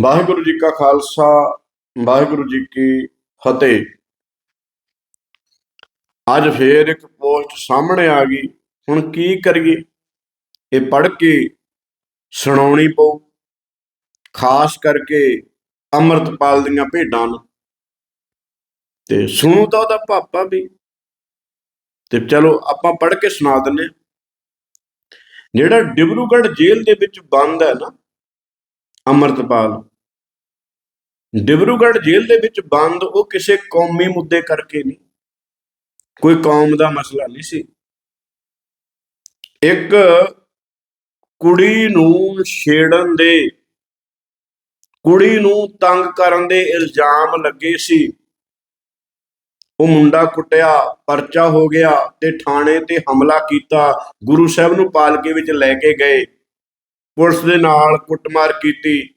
ਵਾਹਿਗੁਰੂ ਜੀ ਕਾ ਖਾਲਸਾ, ਵਾਹਿਗੁਰੂ ਜੀ ਕੀ ਫਤਿਹ। ਅੱਜ ਫੇਰ ਇੱਕ ਪੋਸਟ ਸਾਹਮਣੇ ਆ ਗਈ। ਹੁਣ ਕੀ ਕਰੀਏ? ਇਹ ਪੜ੍ਹ ਕੇ ਸੁਣਾਉਣੀ ਪਊ। ਖਾਸ ਕਰਕੇ ਅੰਮ੍ਰਿਤਪਾਲ ਦੀਆਂ ਭੇਡਾਂ ਨੂੰ। ਤੇ ਸੁਣੂ ਤਾਂ ਉਹਦਾ ਪਾਪਾ ਵੀ। ਤੇ ਚਲੋ ਆਪਾਂ ਪੜ੍ਹ ਕੇ ਸੁਣਾ ਦਿੰਨੇ ਹਾਂ। ਜਿਹੜਾ ਡਿਬਰੂਗੜ੍ਹ ਜੇਲ੍ਹ ਦੇ ਵਿੱਚ ਬੰਦ ਹੈ ਨਾ ਅੰਮ੍ਰਿਤਪਾਲ। ਡਿਬਰੂਗੜ੍ਹ ਜੇਲ੍ਹ ਦੇ ਵਿੱਚ ਬੰਦ, ਉਹ ਕਿਸੇ ਕੌਮੀ ਮੁੱਦੇ ਕਰਕੇ ਨਹੀਂ। ਕੋਈ ਕੌਮ ਦਾ ਮਸਲਾ ਨਹੀਂ ਸੀ। ਇੱਕ ਕੁੜੀ ਨੂੰ ਛੇੜਨ ਦੇ, ਕੁੜੀ ਨੂੰ ਤੰਗ ਕਰਨ ਦੇ ਇਲਜ਼ਾਮ ਲੱਗੇ ਸੀ। ਉਹ ਮੁੰਡਾ ਕੁੱਟਿਆ, ਪਰਚਾ ਹੋ ਗਿਆ ਤੇ ਥਾਣੇ ਤੇ ਹਮਲਾ ਕੀਤਾ। ਗੁਰੂ ਸਾਹਿਬ ਨੂੰ ਪਾਲਕੇ ਵਿੱਚ ਲੈ ਕੇ ਗਏ। ਪੁਲਿਸ ਦੇ ਨਾਲ ਕੁੱਟਮਾਰ ਕੀਤੀ।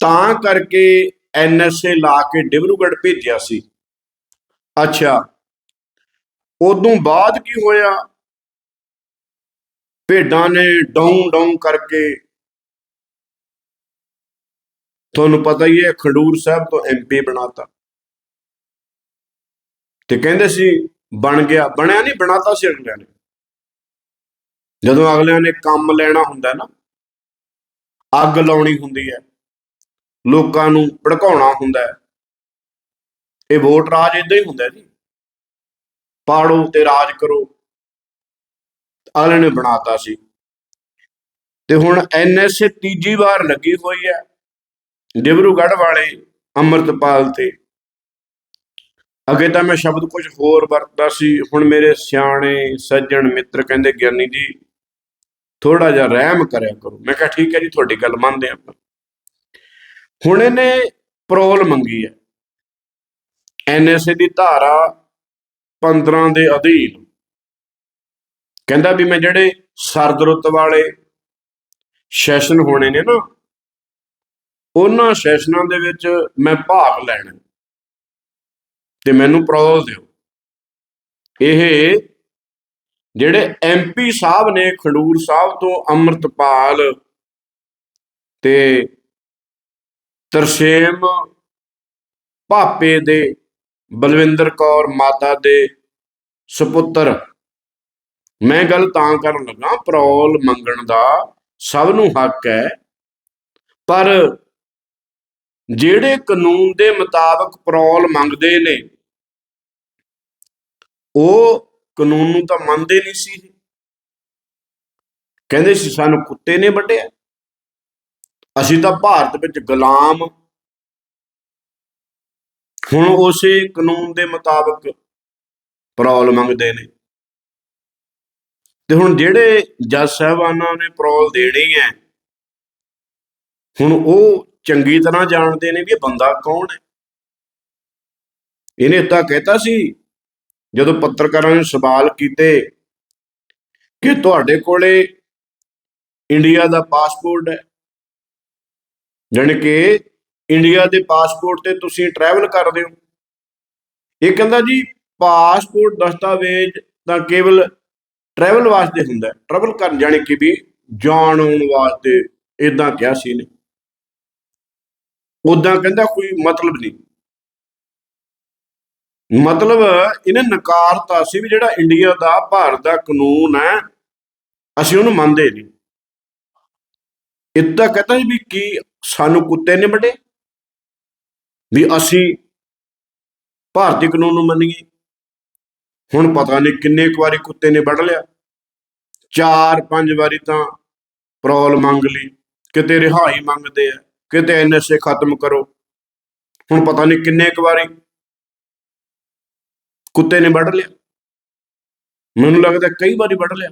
ਤਾਂ ਕਰਕੇ ਐਨਐਸਏ ਲਾ ਕੇ ਡਿਬਰੂਗੜ ਭੇਜਿਆ ਸੀ। ਅੱਛਾ, ਉਦੋਂ ਬਾਅਦ ਕੀ ਹੋਇਆ? ਭੇਡਾਂ ਨੇ ਡੌਂ ਡੌਂ ਕਰਕੇ ਤੁਹਾਨੂੰ ਪਤਾ ਹੀ ਹੈ, ਖਡੂਰ ਸਾਹਿਬ ਤੋਂ ਐਮਪੀ ਬਣਾਤਾ। ਤੇ ਕਹਿੰਦੇ ਸੀ, ਬਣ ਗਿਆ। ਬਣਿਆ ਨਹੀਂ, ਬਣਾਤਾ ਸੀ ਅਗਲਿਆਂ ਨੇ। ਜਦੋਂ ਅਗਲਿਆਂ ਨੇ ਕੰਮ ਲੈਣਾ ਹੁੰਦਾ ਨਾ, ਅੱਗ ਲਾਉਣੀ ਹੁੰਦੀ ਹੈ, ਲੋਕਾਂ ਨੂੰ ਭੜਕਾਉਣਾ ਹੁੰਦਾ ਹੈ। ਇਹ ਵੋਟ ਰਾਜ ਇਦਾਂ ਹੀ ਹੁੰਦਾ ਜੀ। ਪਾੜੋ ਤੇ ਰਾਜ ਕਰੋ। ਅਗਲੇ ਨੇ ਬਣਾਤਾ ਸੀ। ਤੇ ਹੁਣ ਐਨਐਸਏ ਤੀਜੀ ਵਾਰ ਲੱਗੀ ਹੋਈ ਹੈ, ਡਿਬਰੂਗੜ੍ਹ ਵਾਲੇ ਅੰਮ੍ਰਿਤਪਾਲ ਤੇ। ਅਗੇ ਤਾਂ ਮੈਂ ਸ਼ਬਦ ਕੁਝ ਹੋਰ ਵਰਤਦਾ ਸੀ। ਹੁਣ ਮੇਰੇ ਸਿਆਣੇ ਸੱਜਣ ਮਿੱਤਰ ਕਹਿੰਦੇ ਗਿਆਨੀ ਜੀ ਥੋੜਾ ਜਿਹਾ ਰਹਿਮ ਕਰਿਆ ਕਰੋ। ਮੈਂ ਕਿਹਾ, ਠੀਕ ਹੈ ਜੀ, ਤੁਹਾਡੀ ਗੱਲ ਮੰਨਦੇ ਆਪਾਂ। ਹੁਣ ਇਹਨੇ ਪਰੋਲ ਮੰਗੀ ਹੈ। ਐਨਐਸਏ ਦੀ ਧਾਰਾ 15 ਦੇ ਅਧੀਨ। ਕਹਿੰਦਾ ਵੀ ਮੈਂ ਜਿਹੜੇ ਸਰਦ ਰੁੱਤ ਵਾਲੇ ਸੈਸ਼ਨ ਹੋਣੇ ਨੇ ਨਾ, ਉਹਨਾਂ ਸੈਸ਼ਨਾਂ ਦੇ ਵਿੱਚ ਮੈਂ ਭਾਗ ਲੈਣਾ। ਤੇ ਮੈਨੂੰ ਪਰੋਲ ਦਿਓ। ਇਹ ਜਿਹੜੇ ਐਮਪੀ ਸਾਹਿਬ ਨੇ ਖਡੂਰ ਸਾਹਿਬ ਤੋਂ ਅੰਮ੍ਰਿਤਪਾਲ ਤੇ ਤਰਸੇਮ ਭਾਪੇ ਦੇ, ਬਲਵਿੰਦਰ ਕੌਰ ਮਾਤਾ ਦੇ ਸੁਪੁੱਤਰ। ਮੈਂ ਗੱਲ ਤਾਂ ਕਰਨ ਲੱਗਾ, ਪਰੌਲ ਮੰਗਣ ਦਾ ਸਭ ਨੂੰ ਹੱਕ ਹੈ, ਪਰ ਜਿਹੜੇ ਕਾਨੂੰਨ ਦੇ ਮੁਤਾਬਕ ਪਰੌਲ ਮੰਗਦੇ ਨੇ, ਉਹ ਕਾਨੂੰਨ ਨੂੰ ਤਾਂ ਮੰਨਦੇ ਨਹੀਂ ਸੀ ਕਹਿੰਦੇ ਸੀ ਸਾਨੂੰ ਕੁੱਤੇ ਨੇ ਵੱਢਿਆ। ਅਸੀਂ ਤਾਂ ਭਾਰਤ ਵਿੱਚ ਗੁਲਾਮ। ਹੁਣ ਉਸੇ ਕਾਨੂੰਨ ਦੇ ਮੁਤਾਬਕ ਪਰੋਲ ਮੰਗਦੇ ਨੇ। ਤੇ ਹੁਣ ਜਿਹੜੇ ਜੱਜ ਸਾਹਿਬਾਨਾਂ ਨੇ ਪਰੋਲ ਦੇਣੀ ਹੈ ਹੁਣ ਉਹ ਚੰਗੀ ਤਰ੍ਹਾਂ ਜਾਣਦੇ ਨੇ ਵੀ ਇਹ ਬੰਦਾ ਕੌਣ ਹੈ ਇਹਨੇ ਤਾਂ ਕਹਿਤਾ ਸੀ ਜਦੋਂ ਪੱਤਰਕਾਰਾਂ ਨੇ ਸਵਾਲ ਕੀਤੇ ਕਿ ਤੁਹਾਡੇ ਕੋਲੇ ਇੰਡੀਆ ਦਾ ਪਾਸਪੋਰਟ ਹੈ, ਜਾਣੀ ਕਿ ਇੰਡੀਆ ਦੇ ਪਾਸਪੋਰਟ ਤੇ ਤੁਸੀਂ ਟਰੈਵਲ ਕਰਦੇ ਹੋ। ਇਹ ਕਹਿੰਦਾ ਜੀ, ਪਾਸਪੋਰਟ ਦਸਤਾਵੇਜ਼ ਤਾਂ ਕੇਵਲ ਟਰੈਵਲ ਵਾਸਤੇ ਹੁੰਦਾ ਟਰੈਵਲ ਕਰਨ ਜਾਣੀ ਕਿ ਵੀ ਜਾਣ ਆਉਣ ਵਾਸਤੇ ਇਦਾਂ ਕਿਹਾ ਸੀ ਨੇ ਉਦਾਂ ਕਹਿੰਦਾ ਕੋਈ ਮਤਲਬ ਨਹੀਂ। ਮਤਲਬ ਇਹਨੇ ਨਕਾਰਤਾ ਸੀ ਵੀ ਜਿਹੜਾ ਇੰਡੀਆ ਦਾ ਭਾਰਤ ਦਾ ਕਾਨੂੰਨ ਹੈ, ਅਸੀਂ ਉਹਨੂੰ ਮੰਨਦੇ ਨਹੀਂ। ਇੱਦਾਂ ਕਹਤਾ ਵੀ ਕੀ ਸਾਨੂੰ ਕੁੱਤੇ ਨੇ ਵੱਡੇ? ਵੀ ਅਸੀਂ ਭਾਰਤੀ ਕਾਨੂੰਨ ਨੂੰ ਮੰਨੀਏ। ਹੁਣ ਪਤਾ ਨਹੀਂ ਕਿੰਨੇ ਕੁ ਵਾਰੀ ਕੁੱਤੇ ਨੇ ਵੱਢ ਲਿਆ। ਚਾਰ ਪੰਜ ਵਾਰੀ ਤਾਂ ਪਰੋਲ ਮੰਗ ਲਈ। ਕਿਤੇ ਰਿਹਾਈ ਮੰਗਦੇ ਆ, ਕਿਤੇ ਐਨਐਸਏ ਖਤਮ ਕਰੋ। ਹੁਣ ਪਤਾ ਨਹੀਂ ਕਿੰਨੇ ਕੁ ਵਾਰੀ ਕੁੱਤੇ ਨੇ ਵੱਢ ਲਿਆ। ਮੈਨੂੰ ਲੱਗਦਾ ਕਈ ਵਾਰੀ ਵੱਢ ਲਿਆ।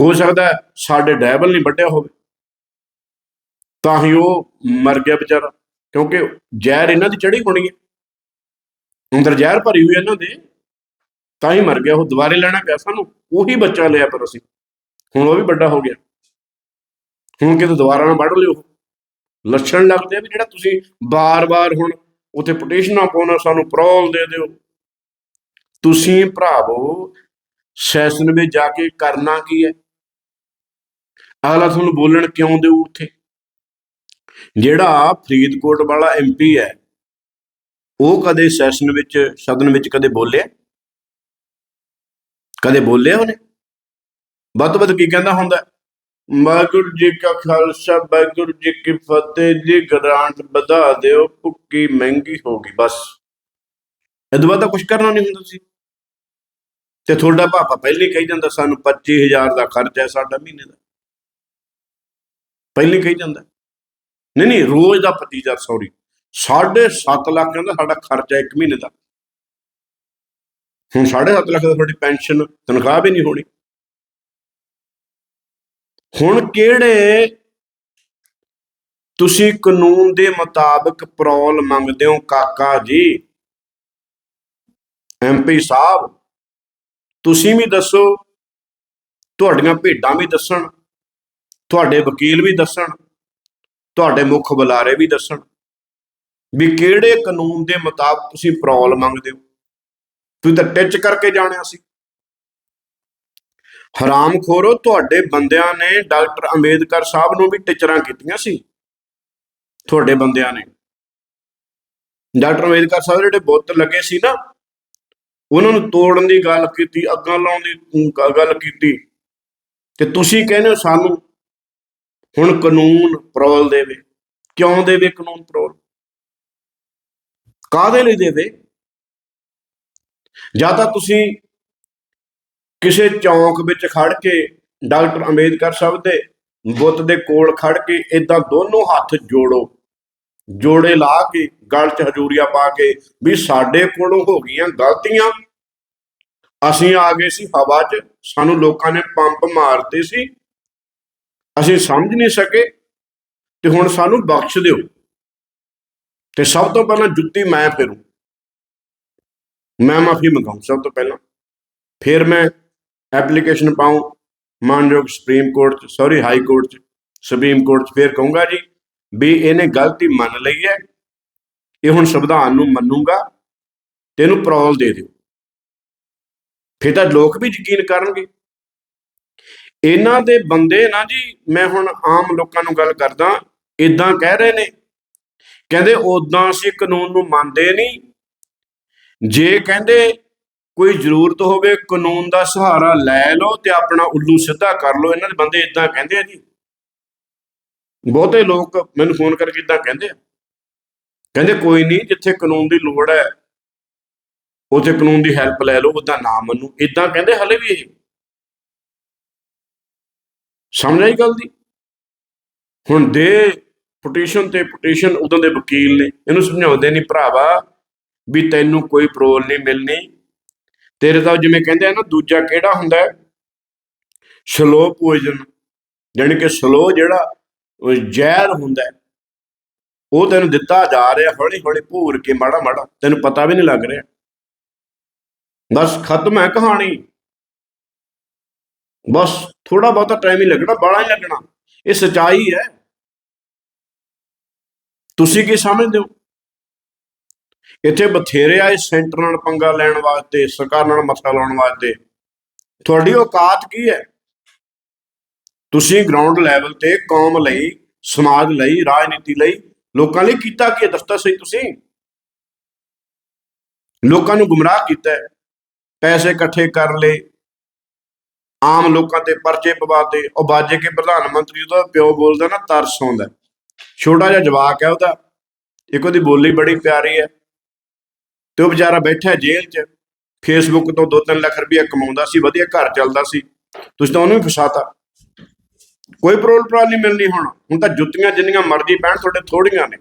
ਹੋ ਸਕਦਾ ਸਾਡੇ ਡੈਬਲ ਨਹੀਂ ਵੱਢਿਆ ਹੋਵੇ। ਤਾਂ ਹੀ ਉਹ ਮਰ ਗਿਆ ਵਿਚਾਰਾ, ਕਿਉਂਕਿ ਜ਼ਹਿਰ ਇਹਨਾਂ ਦੀ ਚੜੀ ਹੋਣੀ ਹੈ। ਅੰਦਰ ਜ਼ਹਿਰ ਭਰੀ ਹੋਈ ਇਹਨਾਂ ਦੇ, ਤਾਂ ਹੀ ਮਰ ਗਿਆ, ਉਹ ਦੁਬਾਰੇ ਲੈਣਾ ਪਿਆ ਸਾਨੂੰ, ਉਹੀ ਬੱਚਾ ਲਿਆ ਪਰ ਅਸੀਂ। ਹੁਣ ਉਹ ਵੀ ਵੱਡਾ ਹੋ ਗਿਆ। ਹੁਣ ਕਿਤੇ ਦੁਬਾਰਾ ਨਾ ਵੱਢ ਲਿਓ। ਲੱਛਣ ਲੱਗਦੇ ਆ ਵੀ ਜਿਹੜਾ ਤੁਸੀਂ ਬਾਰ-ਬਾਰ ਹੁਣ ਉਥੇ ਪਟੀਸ਼ਨਾਂ ਪਾਉਣਾ, ਸਾਨੂੰ ਪਰੋਲ ਦੇ ਦਿਓ। ਤੁਸੀਂ ਭਰਾਵੋ, ਸੈਸ਼ਨ ਵਿੱਚ ਜਾ ਕੇ ਕਰਨਾ ਕੀ ਹੈ? ਅਗਲਾ ਤੁਹਾਨੂੰ ਬੋਲਣ ਕਿਉਂ ਦਿਓ ਉੱਥੇ? ਜਿਹੜਾ ਫਰੀਦਕੋਟ ਵਾਲਾ ਐਮਪੀ ਹੈ, ਉਹ ਕਦੇ ਸੈਸ਼ਨ ਵਿੱਚ, ਸਦਨ ਵਿੱਚ ਕਦੇ ਬੋਲਿਆ? ਕਦੇ ਬੋਲਿਆ ਉਹਨੇ? ਵੱਧ ਤੋਂ ਵੱਧ ਕੀ ਕਹਿੰਦਾ ਹੁੰਦਾ? ਵਾਹਿਗੁਰੂ ਜੀ ਕਾ ਖਾਲਸਾ, ਵਾਹਿਗੁਰੂ ਜੀ ਕੀ ਫਤਿਹ ਜੀ। ਗ੍ਰਾਂਟ ਵਧਾ ਦਿਓ, ਭੁੱਕੀ ਮਹਿੰਗੀ ਹੋ ਗਈ, ਬਸ। ਇਹਦੇ ਬਾਅਦ ਤਾਂ ਕੁਝ ਕਰਨਾ ਨਹੀਂ ਹੁੰਦਾ ਸੀ। ਤੇ ਤੁਹਾਡਾ ਪਾਪਾ ਪਹਿਲੇ ਕਹੀ ਜਾਂਦਾ, ਸਾਨੂੰ 25000 ਦਾ ਖਰਚਾ ਹੈ ਸਾਡਾ ਮਹੀਨੇ ਦਾ। ਪਹਿਲੇ ਕਹੀ ਜਾਂਦਾ। ਨਹੀਂ ਨਹੀਂ, ਰੋਜ਼ ਦਾ 25000 ਸੌਰੀ 7.5 ਲੱਖ ਕਹਿੰਦਾ ਸਾਡਾ ਖਰਚ ਹੈ ਇੱਕ ਮਹੀਨੇ ਦਾ। ਹੁਣ 7.5 ਲੱਖ ਦਾ ਤੁਹਾਡੀ ਪੈਨਸ਼ਨ ਤਨਖਾਹ ਵੀ ਨਹੀਂ ਹੋਣੀ। ਹੁਣ ਕਿਹੜੇ ਤੁਸੀਂ ਕਾਨੂੰਨ ਦੇ ਮੁਤਾਬਕ ਪਰੋਲ ਮੰਗਦੇ ਹੋ, ਕਾਕਾ ਜੀ? ਐਮਪੀ ਸਾਹਿਬ, ਤੁਸੀਂ ਵੀ ਦੱਸੋ। ਤੁਹਾਡੀਆਂ ਭੇਡਾਂ ਵੀ ਦੱਸਣ, ਤੁਹਾਡੇ ਵਕੀਲ ਵੀ ਦੱਸਣ, ਤੁਹਾਡੇ ਮੁੱਖ ਬੁਲਾਰੇ ਵੀ ਦੱਸਣ ਵੀ ਕਿਹੜੇ ਕਾਨੂੰਨ ਦੇ ਮੁਤਾਬਕ ਤੁਸੀਂ ਪਰੌਲ ਮੰਗਦੇ ਹੋ? ਤੁਸੀਂ ਤਾਂ ਟਿੱਚ ਕਰਕੇ ਜਾਣਿਆ ਸੀ। ਹਰਾਮਖੋਰੋ ਤੁਹਾਡੇ ਬੰਦਿਆਂ ਨੇ ਡਾਕਟਰ ਅੰਬੇਦਕਰ ਸਾਹਿਬ ਨੂੰ ਵੀ ਟਿਚਰਾਂ ਕੀਤੀਆਂ ਸੀ। ਤੁਹਾਡੇ ਬੰਦਿਆਂ ਨੇ। ਡਾਕਟਰ ਅੰਬੇਦਕਰ ਸਾਹਿਬ ਜਿਹੜੇ ਬੁੱਤ ਲੱਗੇ ਸੀ ਨਾ, ਉਹਨਾਂ ਨੂੰ ਤੋੜਨ ਦੀ ਗੱਲ ਕੀਤੀ, ਅੱਗਾਂ ਲਾਉਣ ਦੀ ਗੱਲ ਕੀਤੀ। ਤੇ ਤੁਸੀਂ ਕਹਿੰਦੇ ਹੋ ਸਾਨੂੰ ਹੁਣ ਕਾਨੂੰਨ ਪਰੋਲ ਦੇਵੇ। ਕਿਉਂ ਦੇਵੇ ਕਾਨੂੰਨ ਪਰੋਲ? ਕਾਹਦੇ ਲਈ ਦੇਵੇ? ਜਾਂ ਤਾਂ ਤੁਸੀਂ ਕਿਸੇ ਚੌਂਕ ਵਿੱਚ ਖੜ ਕੇ ਡਾਕਟਰ ਅੰਬੇਦਕਰ ਸਾਹਿਬ ਦੇ ਬੁੱਤ ਦੇ ਕੋਲ ਖੜ ਕੇ ਇਦਾਂ ਦੋਨੋਂ ਹੱਥ ਜੋੜੋ। ਜੋੜੇ ਲਾ ਕੇ ਗਲ 'ਚ ਹਜੂਰੀਆ ਪਾ ਕੇ ਵੀ ਸਾਡੇ ਕੋਲੋਂ ਹੋ ਗਈਆਂ ਗਲਤੀਆਂ। ਅਸੀਂ ਆ ਗਏ ਸੀ ਹਵਾ 'ਚ, ਸਾਨੂੰ ਲੋਕਾਂ ਨੇ ਪੰਪ ਮਾਰਤੇ ਸੀ। ਅਸੀਂ ਸਮਝ ਨਹੀਂ ਸਕੇ ਤੇ ਹੁਣ ਸਾਨੂੰ ਬਖਸ਼ ਦਿਓ। ਤੇ ਸਭ ਤੋਂ ਪਹਿਲਾਂ ਜੁੱਤੀ ਮੈਂ ਫੇਰੂ। ਮੈਂ ਮਾਫੀ ਮੰਗਾਉਂ ਸਭ ਤੋਂ ਪਹਿਲਾਂ। ਫਿਰ ਮੈਂ ਐਪਲੀਕੇਸ਼ਨ ਪਾਉਂ, ਮਾਨਯੋਗ ਸੁਪਰੀਮ ਕੋਰਟ ਚ ਸੌਰੀ ਹਾਈ ਕੋਰਟ ਚ, ਸੁਪਰੀਮ ਕੋਰਟ ਚ, ਫਿਰ ਕਹੂੰਗਾ ਜੀ ਵੀ ਇਹਨੇ ਗਲਤੀ ਮੰਨ ਲਈ ਹੈ, ਇਹ ਹੁਣ ਸੰਵਿਧਾਨ ਨੂੰ ਮੰਨੂਗਾ, ਤੇ ਇਹਨੂੰ ਪਰੋਲ ਦੇ ਦਿਓ। ਫਿਰ ਤਾਂ ਲੋਕ ਵੀ ਯਕੀਨ ਕਰਨਗੇ। ਇਹਨਾਂ ਦੇ ਬੰਦੇ ਨਾ ਜੀ, ਮੈਂ ਹੁਣ ਆਮ ਲੋਕਾਂ ਨੂੰ ਗੱਲ ਕਰਦਾ ਇਦਾਂ ਕਹਿ ਰਹੇ ਨੇ। ਕਹਿੰਦੇ ਉਦਾਂ ਅਸੀਂ ਕਾਨੂੰਨ ਨੂੰ ਮੰਨਦੇ ਨਹੀਂ। ਜੇ ਕਹਿੰਦੇ ਕੋਈ ਜ਼ਰੂਰਤ ਹੋਵੇ, ਕਾਨੂੰਨ ਦਾ ਸਹਾਰਾ ਲੈ ਲਓ ਤੇ ਆਪਣਾ ਉੱਲੂ ਸਿੱਧਾ ਕਰ ਲਓ। ਇਹਨਾਂ ਦੇ ਬੰਦੇ ਇਦਾਂ ਕਹਿੰਦੇ ਆ ਜੀ। ਬਹੁਤੇ ਲੋਕ ਮੈਨੂੰ ਫੋਨ ਕਰਕੇ ਇਦਾਂ ਕਹਿੰਦੇ ਆ। ਕਹਿੰਦੇ, ਕੋਈ ਨਹੀਂ, ਜਿੱਥੇ ਕਾਨੂੰਨ ਦੀ ਲੋੜ ਹੈ, ਉੱਥੇ ਕਾਨੂੰਨ ਦੀ ਹੈਲਪ ਲੈ ਲਓ, ਉਹਦਾ ਨਾਮ ਮੰਨੂ। ਇਦਾਂ ਕਹਿੰਦੇ ਹਲੇ ਵੀ ਇਹ। ਸਮਝ ਆਈ ਗੱਲ ਦੀ? ਹੁਣ ਦੇ ਪਟੀਸ਼ਨ ਤੇ ਪਟੀਸ਼ਨ ਉਦੋਂ ਦੇ ਵਕੀਲ ਨੇ। ਇਹਨੂੰ ਸਮਝਾਉਂਦੇ ਨਹੀਂ ਭਰਾਵਾ ਵੀ ਤੈਨੂੰ ਕੋਈ ਪਰੋਲ ਨਹੀਂ ਮਿਲਣੀ। ਤੇਰੇ ਤਾਂ ਜਿਵੇਂ ਕਹਿੰਦੇ ਆ ਨਾ, ਦੂਜਾ ਕਿਹੜਾ ਹੁੰਦਾ ਹੈ? ਸਲੋ ਪੋਇਜ਼ਨ ਯਾਨੀ ਕਿ ਸਲੋ ਜਿਹੜਾ ਜ਼ਹਿਰ ਹੁੰਦਾ ਉਹ ਤੈਨੂੰ ਦਿੱਤਾ ਜਾ ਰਿਹਾ ਹੌਲੀ ਹੌਲੀ ਭੂਰ ਕੇ ਮਾੜਾ ਮਾੜਾ ਤੈਨੂੰ ਪਤਾ ਵੀ ਨਹੀਂ ਲੱਗ ਰਿਹਾ। ਬਸ ਖਤਮ ਹੈ ਕਹਾਣੀ। ਬਸ ਥੋੜਾ ਬਹੁਤਾ ਟਾਈਮ ਹੀ ਲੱਗਣਾ ਬੜਾ ਹੀ ਲੱਗਣਾ। ਇਹ ਸਚਾਈ ਹੈ। ਤੁਸੀਂ ਕੀ ਸਮਝਦੇ ਹੋ? ਇੱਥੇ ਬਥੇਰੇ ਆਏ ਸੈਂਟਰ ਨਾਲ ਪੰਗਾ ਲੈਣ ਵਾਸਤੇ, ਸਰਕਾਰ ਨਾਲ ਮਸਲਾ ਲਾਉਣ ਵਾਸਤੇ। ਤੁਹਾਡੀ ਔਕਾਤ ਕੀ ਹੈ? ਤੁਸੀਂ ਗਰਾਊਂਡ ਲੈਵਲ ਤੇ ਕੌਮ ਲਈ, ਸਮਾਜ ਲਈ, ਰਾਜਨੀਤੀ ਲਈ ਲੋਕਾਂ ਲਈ ਕੀਤਾ ਕੀ ਦੱਸਤਾ ਸਹੀ ਤੁਸੀਂ? ਲੋਕਾਂ ਨੂੰ ਗੁੰਮਰਾਹ ਕੀਤਾ ਪੈਸੇ ਇਕੱਠੇ ਕਰ ਲਏ। ਆਮ ਲੋਕਾਂ ਤੇ ਪਰਚੇ ਪਵਾਤੇ ਉਹ ਬਾਜੇ ਕੇ ਪ੍ਰਧਾਨ ਮੰਤਰੀ ਉਹਦਾ ਪਿਓ ਬੋਲਦਾ ਨਾ, ਤਰਸ ਆਉਂਦਾ। ਛੋਟਾ ਜਿਹਾ ਜਵਾਕ ਹੈ ਉਹਦਾ। ਇੱਕ ਉਹਦੀ ਬੋਲੀ ਬੜੀ ਪਿਆਰੀ ਹੈ। ਤੇ ਉਹ ਵਿਚਾਰਾ ਬੈਠਾ ਜੇਲ੍ਹ 'ਚ ਫੇਸਬੁੱਕ ਤੋਂ 2-3 ਲੱਖ ਰੁਪਏ ਕਮਾਉਂਦਾ ਸੀ, ਵਧੀਆ ਘਰ ਚੱਲਦਾ ਸੀ। ਤੁਸੀਂ ਤਾਂ ਉਹਨੂੰ ਵੀ ਫਸਾਤਾ। ਕੋਈ ਪਰੋਲ ਪਰਾਲ ਨਹੀਂ ਮਿਲਣੀ ਹੁਣ। ਹੁਣ ਤਾਂ ਜੁੱਤੀਆਂ ਜਿੰਨੀਆਂ ਮਰਜ਼ੀ ਪੈਣ ਤੁਹਾਡੇ ਥੋੜੀਆਂ ਨੇ।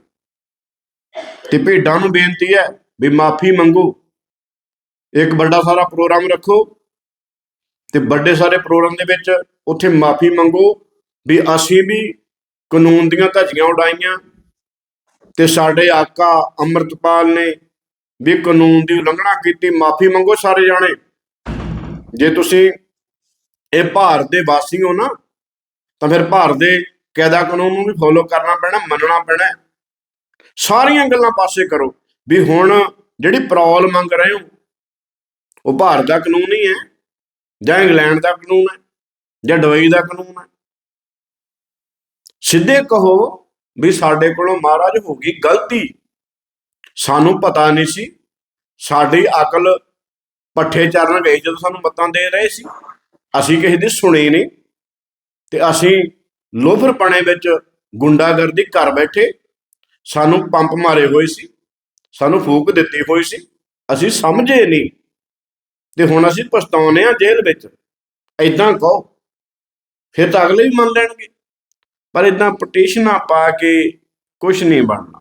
ਤੇ ਭੇਡਾਂ ਨੂੰ ਬੇਨਤੀ ਹੈ ਵੀ ਮਾਫੀ ਮੰਗੋ। ਇੱਕ ਵੱਡਾ ਸਾਰਾ ਪ੍ਰੋਗਰਾਮ ਰੱਖੋ। ਤੇ ਵੱਡੇ ਸਾਰੇ ਪ੍ਰੋਗਰਾਮ ਦੇ ਵਿੱਚ ਉੱਥੇ ਮਾਫੀ ਮੰਗੋ ਵੀ ਅਸੀਂ ਵੀ ਕਾਨੂੰਨ ਦੀਆਂ ਧੱਜੀਆਂ ਉਡਾਈਆਂ। ਤੇ ਸਾਡੇ ਆਕਾ ਅੰਮ੍ਰਿਤਪਾਲ ਨੇ ਵੀ ਕਾਨੂੰਨ ਦੀ ਉਲੰਘਣਾ ਕੀਤੀ, ਮਾਫੀ ਮੰਗੋ ਸਾਰੇ ਜਾਣੇ। ਜੇ ਤੁਸੀਂ ਇਹ ਭਾਰਤ ਦੇ ਵਾਸੀ ਹੋ ਨਾ, ਤਾਂ ਫਿਰ ਭਾਰਤ ਦੇ ਕਾਇਦਾ ਕਾਨੂੰਨ ਨੂੰ ਵੀ ਫੋਲੋ ਕਰਨਾ ਪੈਣਾ, ਮੰਨਣਾ ਪੈਣਾ। ਸਾਰੀਆਂ ਗੱਲਾਂ ਪਾਸੇ ਕਰੋ। ਵੀ ਹੁਣ ਜਿਹੜੀ ਪ੍ਰੋਲ ਮੰਗ ਰਹੇ ਹੋ, ਉਹ ਭਾਰਤ ਦਾ ਕਾਨੂੰਨ ਹੀ ਹੈ, ਜਾਂ ਇੰਗਲੈਂਡ ਦਾ ਕਾਨੂੰਨ ਹੈ, ਜਾਂ ਦੁਬਈ ਦਾ ਕਾਨੂੰਨ ਹੈ। ਸਿੱਧੇ ਕਹੋ ਵੀ ਸਾਡੇ ਕੋਲੋਂ ਮਹਾਰਾਜ ਹੋ ਗਈ ਗਲਤੀ। ਸਾਨੂੰ ਪਤਾ ਨਹੀਂ ਸੀ। ਸਾਡੀ ਅਕਲ ਪੱਠੇ ਚਰਨ ਗਈ ਜਦੋਂ ਸਾਨੂੰ ਮੱਤਾਂ ਦੇ ਰਹੇ ਸੀ। ਅਸੀਂ ਕਿਸੇ ਦੀ ਸੁਣੀ ਨਹੀਂ ਤੇ ਅਸੀਂ ਲੋਫਰਪਣੇ ਵਿੱਚ ਗੁੰਡਾਗਰਦੀ ਕਰ ਬੈਠੇ। ਸਾਨੂੰ ਪੰਪ ਮਾਰੇ ਹੋਏ ਸੀ। ਸਾਨੂੰ ਫੂਕ ਦਿੱਤੀ ਹੋਈ ਸੀ। ਅਸੀਂ ਸਮਝੇ ਨਹੀਂ। ਤੇ ਹੁਣ ਅਸੀਂ ਪਛਤਾਉਨੇ ਆ ਜੇਲ੍ਹ ਵਿੱਚ। ਐਦਾਂ ਕਹੋ। ਫਿਰ ਤਾਂ ਅਗਲੇ ਵੀ ਮੰਨ ਲੈਣਗੇ। ਪਰ ਇਦਾਂ ਪਟੀਸ਼ਨਾਂ ਪਾ ਕੇ ਕੁਝ ਨਹੀਂ ਬਣਨਾ।